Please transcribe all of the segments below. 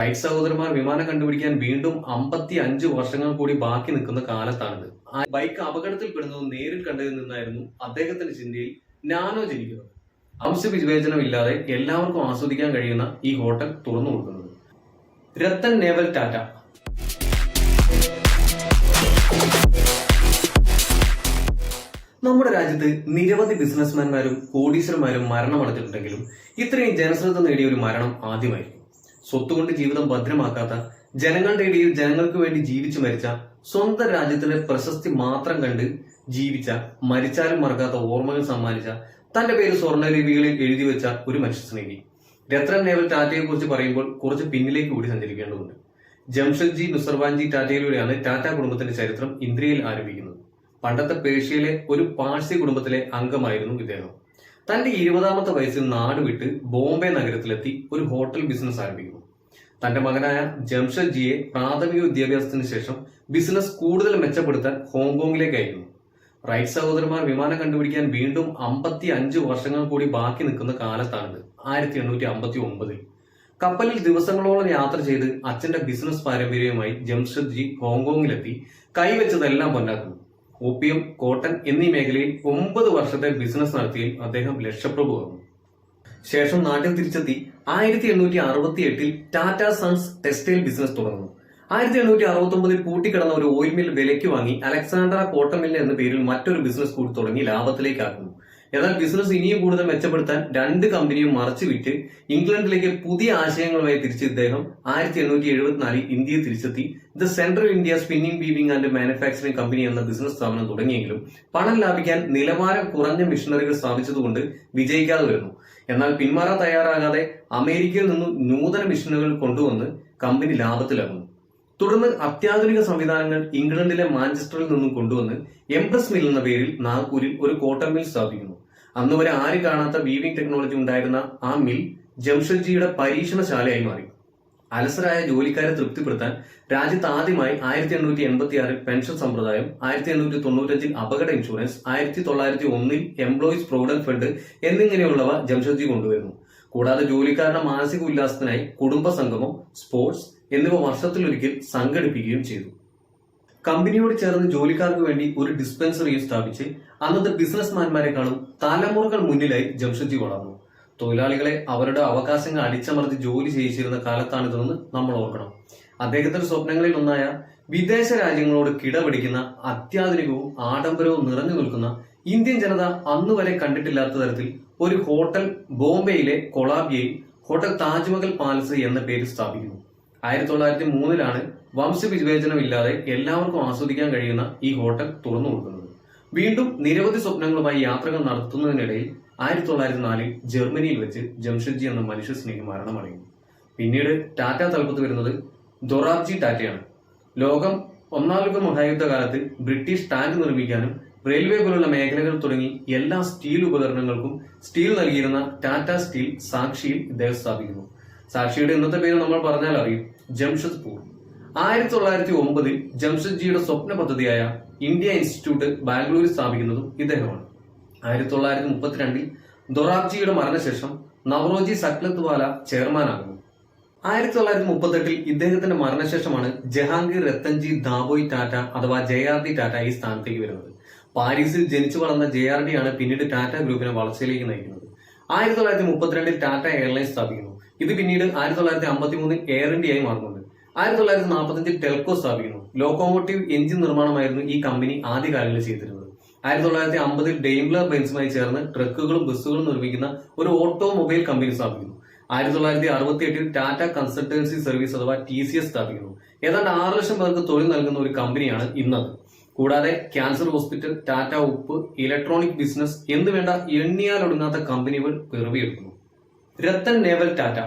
Right സഹോദരന്മാർ വിമാനം കണ്ടുപിടിക്കാൻ വീണ്ടും അമ്പത്തി അഞ്ച് വർഷങ്ങൾ കൂടി ബാക്കി നിൽക്കുന്ന കാലത്താണിത്. ബൈക്ക് അപകടത്തിൽപ്പെടുന്നത് നേരിൽ കണ്ടതിൽ നിന്നായിരുന്നു അദ്ദേഹത്തിന്റെ ചിന്തയിൽ നാനോ ജനിക്കുന്നത്. അംശവിവേചനമില്ലാതെ എല്ലാവർക്കും ആസ്വദിക്കാൻ കഴിയുന്ന ഈ ഹോട്ടൽ തുറന്നു കൊടുക്കുന്നത്. രത്തൻ നേവൽ ടാറ്റ. നമ്മുടെ രാജ്യത്ത് നിരവധി ബിസിനസ്മാൻമാരും കോടീശ്വരന്മാരും മരണമടഞ്ഞിട്ടുണ്ടെങ്കിലും ഇത്രയും ജനശ്രദ്ധ നേടിയ ഒരു മരണം ആദ്യമായിരിക്കും. സ്വത്തുകൊണ്ട് ജീവിതം ഭദ്രമാക്കാത്ത ജനങ്ങളുടെ ഇടയിൽ ജനങ്ങൾക്ക് വേണ്ടി ജീവിച്ചു മരിച്ച സ്വന്തം രാജ്യത്തിന്റെ പ്രശസ്തി മാത്രം കണ്ട് ജീവിച്ച മരിച്ചാലും മറക്കാത്ത ഓർമ്മകൾ സമ്മാനിച്ച തന്റെ പേര് സ്വർണലിപികളിൽ എഴുതി വെച്ച ഒരു മനുഷ്യസ്നേഹി രത്ര നേവൽ ടാറ്റയെ കുറിച്ച് പറയുമ്പോൾ കുറച്ച് പിന്നിലേക്ക് കൂടി സഞ്ചരിക്കേണ്ടതുണ്ട്. ജംഷദ്ജി നുസർവാൻജി ടാറ്റയിലൂടെയാണ് ടാറ്റ കുടുംബത്തിന്റെ ചരിത്രം ഇന്ത്യയിൽ ആരംഭിക്കുന്നത്. പണ്ടത്തെ പേർഷ്യയിലെ ഒരു പാഴ്സി കുടുംബത്തിലെ അംഗമായിരുന്നു ഇദ്ദേഹം. തന്റെ ഇരുപതാമത്തെ വയസ്സിൽ നാട് വിട്ട് ബോംബെ നഗരത്തിലെത്തി ഒരു ഹോട്ടൽ ബിസിനസ് ആരംഭിക്കുന്നു. തന്റെ മകനായ ജംഷഡ്ജിയെ പ്രാഥമിക വിദ്യാഭ്യാസത്തിന് ശേഷം ബിസിനസ് കൂടുതൽ മെച്ചപ്പെടുത്താൻ ഹോങ്കോങ്ങിലേക്ക് അയക്കുന്നു റൈറ്റ് സഹോദരന്മാർ വിമാനം കണ്ടുപിടിക്കാൻ വീണ്ടും അമ്പത്തി അഞ്ച് വർഷങ്ങൾ കൂടി ബാക്കി നിൽക്കുന്ന കാലത്താണിത് ആയിരത്തി എണ്ണൂറ്റി അമ്പത്തി ഒമ്പതിൽ കപ്പലിൽ ദിവസങ്ങളോളം യാത്ര ചെയ്ത് അച്ഛന്റെ ബിസിനസ് പാരമ്പര്യവുമായി ജംഷഡ്ജി ഹോങ്കോങ്ങിലെത്തി കൈവച്ചതെല്ലാം പൊന്നാക്കുന്നു. ഓപ്പിയം കോട്ടൺ എന്നീ മേഖലയിൽ ഒമ്പത് വർഷത്തെ ബിസിനസ് നടത്തിയും അദ്ദേഹം ലക്ഷപ്രഭുവാകുന്നു ശേഷം നാട്ടിൽ തിരിച്ചെത്തി ആയിരത്തി എണ്ണൂറ്റി അറുപത്തി എട്ടിൽ ടാറ്റ സൺസ് ടെക്സ്റ്റൈൽ ബിസിനസ് തുടങ്ങുന്നു. ആയിരത്തി എണ്ണൂറ്റി അറുപത്തി ഒമ്പതിൽ പൂട്ടിക്കിടന്ന ഒരു ഓയിൽ മിൽ വിലയ്ക്ക് വാങ്ങി അലക്സാണ്ടറ കോട്ടൺ മിൽ എന്ന പേരിൽ മറ്റൊരു ബിസിനസ് കൂടി തുടങ്ങി ലാഭത്തിലേക്കാക്കുന്നു. എന്നാൽ ബിസിനസ് ഇനിയും കൂടുതൽ മെച്ചപ്പെടുത്താൻ രണ്ട് കമ്പനിയും മറച്ചു വിറ്റ് ഇംഗ്ലണ്ടിലേക്ക് പുതിയ ആശയങ്ങളുമായി തിരിച്ച് ഇദ്ദേഹം ആയിരത്തി എണ്ണൂറ്റി എഴുപത്തിനാലിൽ ഇന്ത്യയിൽ തിരിച്ചെത്തി the Central India Spinning Weaving and Manufacturing Company എന്ന ബിസിനസ് സ്ഥാപനം തുടങ്ങിയെങ്കിലും പണം ലാഭിക്കാൻ നിലവാരം കുറഞ്ഞ മിഷനറികൾ സ്ഥാപിച്ചതുകൊണ്ട് വിജയിക്കാതെ വരുന്നു. എന്നാൽ പിന്മാറാൻ തയ്യാറാകാതെ അമേരിക്കയിൽ നിന്നും നൂതന മിഷനുകൾ കൊണ്ടുവന്ന് കമ്പനി ലാഭത്തിലാകുന്നു തുടർന്ന് അത്യാധുനിക സംവിധാനങ്ങൾ ഇംഗ്ലണ്ടിലെ മാഞ്ചസ്റ്ററിൽ നിന്നും കൊണ്ടുവന്ന് എംപ്രസ് മിൽ എന്ന പേരിൽ നാഗ്പൂരിൽ ഒരു കോട്ടൺ മിൽ സ്ഥാപിക്കുന്നു. അന്ന് വരെ ആരും കാണാത്ത വീവിംഗ് ടെക്നോളജി ഉണ്ടായിരുന്ന ആ മിൽ ജംഷഡ്ജിയുടെ പരീക്ഷണശാലയായി മാറി. അലസരായ ജോലിക്കാരെ തൃപ്തിപ്പെടുത്താൻ രാജ്യത്ത് ആദ്യമായി ആയിരത്തി എണ്ണൂറ്റി എൺപത്തി ആറിൽ പെൻഷൻ സമ്പ്രദായം ആയിരത്തി എണ്ണൂറ്റി തൊണ്ണൂറ്റഞ്ചിൽ അപകട ഇൻഷുറൻസ് ആയിരത്തി തൊള്ളായിരത്തി ഒന്നിൽ എംപ്ലോയീസ് പ്രൊവിഡന്റ് ഫണ്ട് എന്നിങ്ങനെയുള്ളവ ജംഷഡ്ജി കൊണ്ടുവരുന്നു. കൂടാതെ ജോലിക്കാരുടെ മാനസിക ഉല്ലാസത്തിനായി കുടുംബ സംഗമം സ്പോർട്സ് എന്നിവ വർഷത്തിലൊരിക്കൽ സംഘടിപ്പിക്കുകയും ചെയ്തു. കമ്പനിയോട് ചേർന്ന് ജോലിക്കാർക്ക് വേണ്ടി ഒരു ഡിസ്പെൻസറിയും സ്ഥാപിച്ച് അന്നത്തെ ബിസിനസ്മാൻമാരെക്കാളും തലമുറകൾ മുന്നിലായി ജംഷഡ്ജി വളർന്നു. തൊഴിലാളികളെ അവരുടെ അവകാശങ്ങൾ അടിച്ചമർത്തി ജോലി ചെയ്യിച്ചിരുന്ന കാലത്താണിതെന്ന് നമ്മൾ ഓർക്കണം. അദ്ദേഹത്തിന്റെ സ്വപ്നങ്ങളിൽ ഒന്നായ വിദേശ രാജ്യങ്ങളോട് കിടപിടിക്കുന്ന അത്യാധുനികവും ആഡംബരവും നിറഞ്ഞു നിൽക്കുന്ന ഇന്ത്യൻ ജനത അന്നുവരെ കണ്ടിട്ടില്ലാത്ത തരത്തിൽ ഒരു ഹോട്ടൽ ബോംബെയിലെ കൊളാബിയയിൽ ഹോട്ടൽ താജ്മഹൽ പാലസ് എന്ന പേര് സ്ഥാപിക്കുന്നു. ആയിരത്തി തൊള്ളായിരത്തി മൂന്നിലാണ് വംശവിവേചനമില്ലാതെ എല്ലാവർക്കും ആസ്വദിക്കാൻ കഴിയുന്ന ഈ ഹോട്ടൽ തുറന്നു കൊടുക്കുന്നത്. വീണ്ടും നിരവധി സ്വപ്നങ്ങളുമായി യാത്രകൾ നടത്തുന്നതിനിടയിൽ ആയിരത്തി തൊള്ളായിരത്തി നാലിൽ ജർമ്മനിയിൽ വെച്ച് ജംഷഡ്ജി എന്ന മനുഷ്യ സ്നേഹി മരണമടയുന്നു. പിന്നീട് ടാറ്റ തലപ്പത്ത് വരുന്നത് ദൊറാബ്ജി ടാറ്റയാണ്. ലോകം ഒന്നാം ലോക മഹായുദ്ധ കാലത്ത് ബ്രിട്ടീഷ് ടാങ്ക് നിർമ്മിക്കാനും റെയിൽവേ പോലുള്ള മേഖലകൾ തുടങ്ങി എല്ലാ സ്റ്റീൽ ഉപകരണങ്ങൾക്കും സ്റ്റീൽ നൽകിയിരുന്ന ടാറ്റ സ്റ്റീൽ സാക്ഷിയിൽ ഇദ്ദേഹം സ്ഥാപിക്കുന്നു. സാക്ഷിയുടെ ഇന്നത്തെ പേര് നമ്മൾ പറഞ്ഞാൽ അറിയും. ജംഷഡ്പൂർ. ആയിരത്തി തൊള്ളായിരത്തി ഒമ്പതിൽ ജംഷഡ്ജിയുടെ സ്വപ്ന പദ്ധതിയായ ഇന്ത്യ ഇൻസ്റ്റിറ്റ്യൂട്ട് ബാംഗ്ലൂരിൽ സ്ഥാപിക്കുന്നതും ഇദ്ദേഹമാണ്. ആയിരത്തി തൊള്ളായിരത്തി മുപ്പത്തിരണ്ടിൽ ദൊറാബ്ജിയുടെ മരണശേഷം നവറോജി സക്ലത്ത് വാല ചെയർമാനാകുന്നു. ആയിരത്തി തൊള്ളായിരത്തി മുപ്പത്തെട്ടിൽ ഇദ്ദേഹത്തിന്റെ മരണശേഷമാണ് ജഹാംഗീർ രത്തൻജി ദാബോയ് ടാറ്റ അഥവാ ജെ ആർ ഡി ടാറ്റ ഈ സ്ഥാനത്തേക്ക് വരുന്നത്. പാരീസിൽ ജനിച്ചു വളർന്ന ജെ ആർ ഡി ആണ് പിന്നീട് ടാറ്റ ഗ്രൂപ്പിനെ വളർച്ചയിലേക്ക് നയിക്കുന്നത്. ആയിരത്തി തൊള്ളായിരത്തി മുപ്പത്തിരണ്ടിൽ ടാറ്റ എയർലൈൻസ് സ്ഥാപിക്കുന്നു. ഇത് പിന്നീട് ആയിരത്തി തൊള്ളായിരത്തി അമ്പത്തി മൂന്നിൽ എയർ ഇന്ത്യയായി മാറുന്നുണ്ട് ആയിരത്തി തൊള്ളായിരത്തി നാൽപ്പത്തഞ്ചിൽ ടെൽക്കോ സ്ഥാപിക്കുന്നു. ലോക്കോമോട്ടീവ് എഞ്ചിൻ നിർമ്മാണമായിരുന്നു ഈ കമ്പനി ആദ്യകാലങ്ങളിൽ ചെയ്തിരുന്നത്. ആയിരത്തി തൊള്ളായിരത്തി അമ്പതിൽ ഡെയിംലർ ബെൻസുമായി ചേർന്ന് ട്രക്കുകളും ബസ്സുകളും നിർമ്മിക്കുന്ന ഒരു ഓട്ടോമൊബൈൽ കമ്പനി സ്ഥാപിക്കുന്നു. ആയിരത്തി തൊള്ളായിരത്തി അറുപത്തി എട്ടിൽ ടാറ്റ കൺസൾട്ടൻസി സർവീസ് അഥവാ ടി സി എസ് സ്ഥാപിക്കുന്നു. ഏതാണ്ട് ആറ് ലക്ഷം പേർക്ക് തൊഴിൽ നൽകുന്ന ഒരു കമ്പനിയാണ് ഇന്നത്. കൂടാതെ ക്യാൻസർ ഹോസ്പിറ്റൽ ടാറ്റ ഉപ്പ് ഇലക്ട്രോണിക് ബിസിനസ് എന്നുവേണ്ട എണ്ണിയാലൊടുങ്ങാത്ത കമ്പനികൾ പിറവിയെടുക്കുന്നു. രത്തൻ നേവൽ ടാറ്റ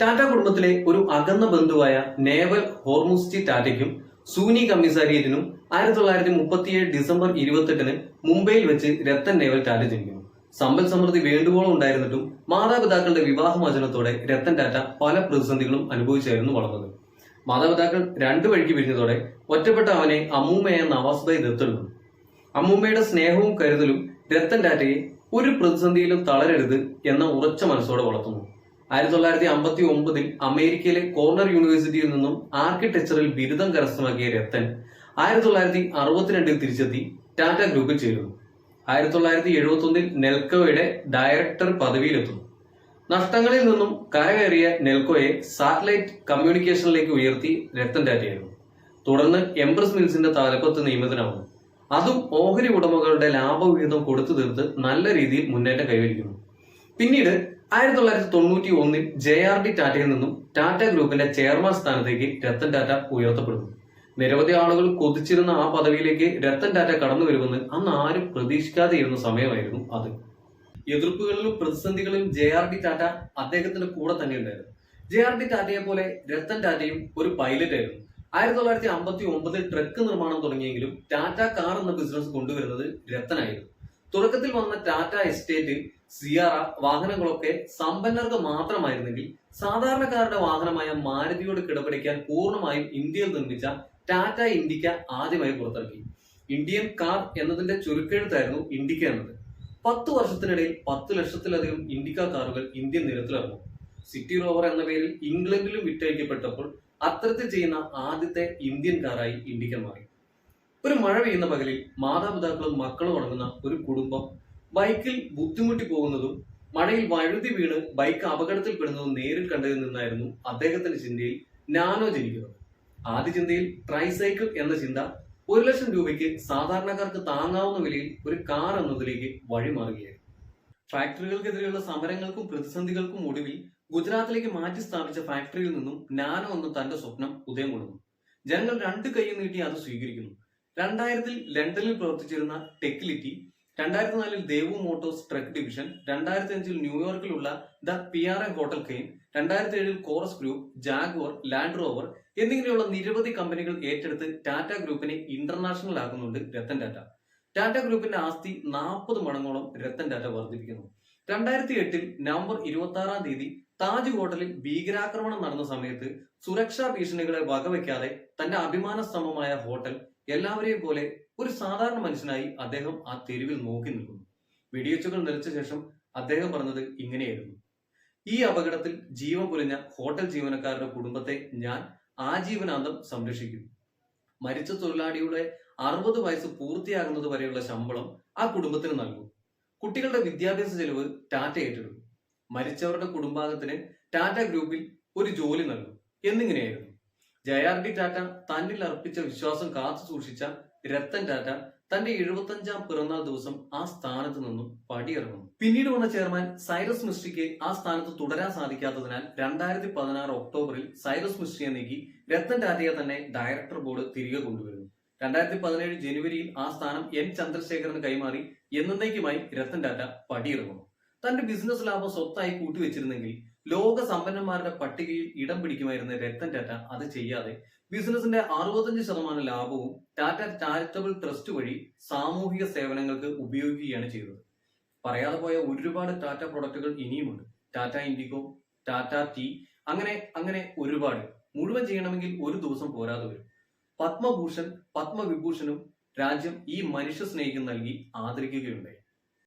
ടാറ്റ കുടുംബത്തിലെ ഒരു അകന്ന ബന്ധുവായ നേവൽ ഹോർമുസ്റ്റി ടാറ്റയ്ക്കും സൂനി കമ്മീസാരിയറ്റിനും ആയിരത്തി തൊള്ളായിരത്തി മുപ്പത്തിയേഴ് ഡിസംബർ ഇരുപത്തെട്ടിന് മുംബൈയിൽ വെച്ച് രത്തൻ നേവൽ ടാറ്റ ജനിക്കുന്നു. സമ്പൽ സമൃദ്ധി വേണ്ടുവോളം ഉണ്ടായിരുന്നിട്ടും മാതാപിതാക്കളുടെ വിവാഹമോചനത്തോടെ രത്തൻ ടാറ്റ പല പ്രതിസന്ധികളും അനുഭവിച്ചായിരുന്നു വളർന്നത്. മാതാപിതാക്കൾ രണ്ടു വഴിക്ക് പിരിഞ്ഞതോടെ ഒറ്റപ്പെട്ട അവനെ അമ്മൂമ്മയെ നവാസ്ബായി ദത്തെടുക്കുന്നു അമ്മൂമ്മയുടെ സ്നേഹവും കരുതലും രത്തൻ ടാറ്റയെ ഒരു പ്രതിസന്ധിയിലും തളരരുത് എന്ന ഉറച്ച മനസ്സോടെ വളർത്തുന്നു. ആയിരത്തി തൊള്ളായിരത്തി അമ്പത്തി ഒമ്പതിൽ അമേരിക്കയിലെ കോർണർ യൂണിവേഴ്സിറ്റിയിൽ നിന്നും ആർക്കിടെക്ചറിൽ ബിരുദം കരസ്ഥമാക്കിയ രത്തൻ ആയിരത്തി തൊള്ളായിരത്തി അറുപത്തിരണ്ടിൽ തിരിച്ചെത്തി ടാറ്റ ഗ്രൂപ്പിൽ ചേരുന്നു. ആയിരത്തി തൊള്ളായിരത്തി എഴുപത്തി ഒന്നിൽ നെൽക്കോയുടെ ഡയറക്ടർ പദവിയിലെത്തുന്നു. നഷ്ടങ്ങളിൽ നിന്നും കരകയറിയ നെൽക്കോയെ സാറ്റലൈറ്റ് കമ്മ്യൂണിക്കേഷനിലേക്ക് ഉയർത്തി രത്തൻ ടാറ്റയായിരുന്നു. തുടർന്ന് എംപ്രസ് മിൽസിന്റെ തലപ്പത്ത് നിയമിതനാവുന്നു. അതും ഓഹരി ഉടമകളുടെ ലാഭവിഹിതം കൊടുത്തു തീർത്ത് നല്ല രീതിയിൽ മുന്നേറ്റം കൈവരിക്കുന്നു. പിന്നീട് ആയിരത്തി തൊള്ളായിരത്തി തൊണ്ണൂറ്റി ഒന്നിൽ ജെ ആർ ഡി ടാറ്റയിൽ നിന്നും ടാറ്റ ഗ്രൂപ്പിന്റെ ചെയർമാൻ സ്ഥാനത്തേക്ക് രത്തൻ ടാറ്റ ഉയർത്തപ്പെടുന്നു. നിരവധി ആളുകൾ കൊതിച്ചിരുന്ന ആ പദവിയിലേക്ക് രത്തൻ ടാറ്റ കടന്നു വരുമെന്ന് അന്ന് ആരും പ്രതീക്ഷിക്കാതെ ഇരുന്ന സമയമായിരുന്നു അത്. എതിർപ്പുകളിലും പ്രതിസന്ധികളിലും ജെ ആർ ഡി ടാറ്റ അദ്ദേഹത്തിന്റെ കൂടെ തന്നെ ഉണ്ടായിരുന്നു. ജെ ആർ ഡി ടാറ്റയെ പോലെ രത്തൻ ടാറ്റയും ഒരു പൈലറ്റ് ആയിരുന്നു. ആയിരത്തി തൊള്ളായിരത്തി അമ്പത്തി ഒമ്പതിൽ ട്രക്ക് നിർമ്മാണം തുടങ്ങിയെങ്കിലും ടാറ്റ കാർ എന്ന ബിസിനസ് കൊണ്ടുവരുന്നത് രത്തനായിരുന്നു. തുടക്കത്തിൽ വന്ന ടാറ്റ എസ്റ്റേറ്റ് സിയാറ വാഹനങ്ങളൊക്കെ സമ്പന്നർക്ക് മാത്രമായിരുന്നെങ്കിൽ സാധാരണക്കാരുടെ വാഹനമായ മാരുതിയോട് കിടപിടിക്കാൻ പൂർണമായും ഇന്ത്യയിൽ നിർമ്മിച്ച ടാറ്റ ഇൻഡിക്ക ആദ്യമായി പുറത്തിറക്കി. ഇന്ത്യൻ കാർ എന്നതിന്റെ ചുരുക്കെഴുത്തായിരുന്നു ഇൻഡിക്ക എന്നത്. പത്ത് വർഷത്തിനിടയിൽ പത്ത് ലക്ഷത്തിലധികം ഇൻഡിക്ക കാറുകൾ ഇന്ത്യൻ നിരത്തിലിറങ്ങും. സിറ്റി റോവർ എന്ന പേരിൽ ഇംഗ്ലണ്ടിലും വിറ്റഴിക്കപ്പെട്ടപ്പോൾ അത്തരത്തിൽ ചെയ്യുന്ന ആദ്യത്തെ ഇന്ത്യൻ കാറായി ഇൻഡിക്ക മാറി. ഒരു മഴ പെയ്യുന്ന പകലിൽ മാതാപിതാക്കളും മക്കളും അടങ്ങുന്ന ഒരു കുടുംബം. ബൈക്കിൽ ബുദ്ധിമുട്ടി പോകുന്നതും മഴയിൽ വഴുതി വീണ് ബൈക്ക് അപകടത്തിൽ അപകടത്തിൽപ്പെടുന്നതും നേരിൽ കണ്ടതിൽ നിന്നായിരുന്നു അദ്ദേഹത്തിന്റെ ചിന്തയിൽ നാനോ ജനിക്കുന്നത്. ആദ്യ ചിന്തയിൽ ട്രൈസൈക്കിൾ എന്ന ചിന്ത ഒരു ലക്ഷം രൂപയ്ക്ക് സാധാരണക്കാർക്ക് താങ്ങാവുന്ന വിലയിൽ ഒരു കാർ എന്നതിലേക്ക് വഴിമാറുകയായിരുന്നു. ഫാക്ടറികൾക്കെതിരെയുള്ള സമരങ്ങൾക്കും പ്രതിസന്ധികൾക്കും ഒടുവിൽ ഗുജറാത്തിലേക്ക് മാറ്റി സ്ഥാപിച്ച ഫാക്ടറിയിൽ നിന്നും നാനോ എന്ന തന്റെ സ്വപ്നം ഉദയം കൊള്ളുന്നു. ജനങ്ങൾ രണ്ട് കൈയും നീട്ടി അത് സ്വീകരിക്കുന്നു. രണ്ടായിരത്തിൽ ലണ്ടനിൽ പ്രവർത്തിച്ചിരുന്ന ടെക്ലിറ്റി രണ്ടായിരത്തി നാലിൽ ദേവു മോട്ടോഴ്സ് ട്രക്ക് ഡിവിഷൻ രണ്ടായിരത്തി അഞ്ചിൽ ന്യൂയോർക്കിലുള്ള the P R A hotel cane രണ്ടായിരത്തി ഏഴിൽ Corus group Jaguar Land Rover എന്നിങ്ങനെയുള്ള നിരവധി കമ്പനികൾ ഏറ്റെടുത്ത് ടാറ്റ ഗ്രൂപ്പിനെ ഇന്റർനാഷണൽ ആക്കുന്നുണ്ട് രത്തൻ ടാറ്റ. ടാറ്റ ഗ്രൂപ്പിന്റെ ആസ്തി നാൽപ്പത് മടങ്ങോളം രത്തൻ ടാറ്റ വർദ്ധിപ്പിക്കുന്നു. രണ്ടായിരത്തി എട്ടിൽ നവംബർ ഇരുപത്തി ആറാം തീയതി താജ് ഹോട്ടലിൽ ഭീകരാക്രമണം നടന്ന സമയത്ത് സുരക്ഷാ ഭീഷണികളെ വകവയ്ക്കാതെ തന്റെ അഭിമാന സ്തംഭമായ ഹോട്ടൽ എല്ലാവരെയും പോലെ ഒരു സാധാരണ മനുഷ്യനായി അദ്ദേഹം ആ തെരുവിൽ നോക്കി നിൽക്കുന്നു. വെടിയേച്ചുകൾ നിലച്ച ശേഷം അദ്ദേഹം പറഞ്ഞത് ഇങ്ങനെയായിരുന്നു. ഈ അപകടത്തിൽ ജീവൻ പൊലിഞ്ഞ ഹോട്ടൽ ജീവനക്കാരുടെ കുടുംബത്തെ ഞാൻ ആജീവനാന്തം സംരക്ഷിക്കും. മരിച്ച തൊഴിലാളിയുടെ അറുപത് വയസ്സ് പൂർത്തിയാകുന്നത് വരെയുള്ള ശമ്പളം ആ കുടുംബത്തിന് നൽകും. കുട്ടികളുടെ വിദ്യാഭ്യാസ ചെലവ് ടാറ്റ ഏറ്റെടുക്കും. മരിച്ചവരുടെ കുടുംബാംഗത്തിന് ടാറ്റ ഗ്രൂപ്പിൽ ഒരു ജോലി നൽകും. എന്നിങ്ങനെയായിരുന്നു. ജെ ആർ ഡി ടാറ്റ തന്നിൽ അർപ്പിച്ച വിശ്വാസം കാത്തു സൂക്ഷിച്ച രത്തൻ ടാറ്റ തന്റെ എഴുപത്തഞ്ചാം പിറന്നാൾ ദിവസം ആ സ്ഥാനത്ത് നിന്നും പടിയിറങ്ങുന്നു. പിന്നീട് വന്ന ചെയർമാൻ സൈറസ് മിസ്ട്രിക്ക് ആ സ്ഥാനത്ത് തുടരാൻ സാധിക്കാത്തതിനാൽ രണ്ടായിരത്തി പതിനാറ് ഒക്ടോബറിൽ സൈറസ് മിസ്ട്രിയെ നീക്കി രത്തൻ ടാറ്റയെ തന്നെ ഡയറക്ടർ ബോർഡ് തിരികെ കൊണ്ടുവരുന്നു. രണ്ടായിരത്തി പതിനേഴ് ജനുവരിയിൽ ആ സ്ഥാനം എൻ ചന്ദ്രശേഖരന് കൈമാറി എന്നേക്കുമായി രത്തൻ ടാറ്റ പടിയിറങ്ങുന്നു. തന്റെ ബിസിനസ് ലാഭം സ്വത്തായി കൂട്ടിവെച്ചിരുന്നെങ്കിൽ ലോക സമ്പന്നന്മാരുടെ പട്ടികയിൽ ഇടം പിടിക്കുമായിരുന്ന രത്തൻ ടാറ്റ അത് ചെയ്യാതെ ബിസിനസിന്റെ അറുപത്തഞ്ച് ശതമാനം ലാഭവും ടാറ്റ ചാരിറ്റബിൾ ട്രസ്റ്റ് വഴി സാമൂഹിക സേവനങ്ങൾക്ക് ഉപയോഗിക്കുകയാണ് ചെയ്തത്. പറയാതെ പോയ ഒരുപാട് ടാറ്റ പ്രൊഡക്റ്റുകൾ ഇനിയുമുണ്ട്. ടാറ്റ ഇൻഡിഗോ ടാറ്റ ടീ അങ്ങനെ അങ്ങനെ ഒരുപാട്. മുഴുവൻ ചെയ്യണമെങ്കിൽ ഒരു ദിവസം പോരാതെ വരും. പത്മഭൂഷൺ പത്മവിഭൂഷണും രാജ്യം ഈ മനുഷ്യ സ്നേഹിക്കും നൽകി ആദരിക്കുകയുണ്ടായി.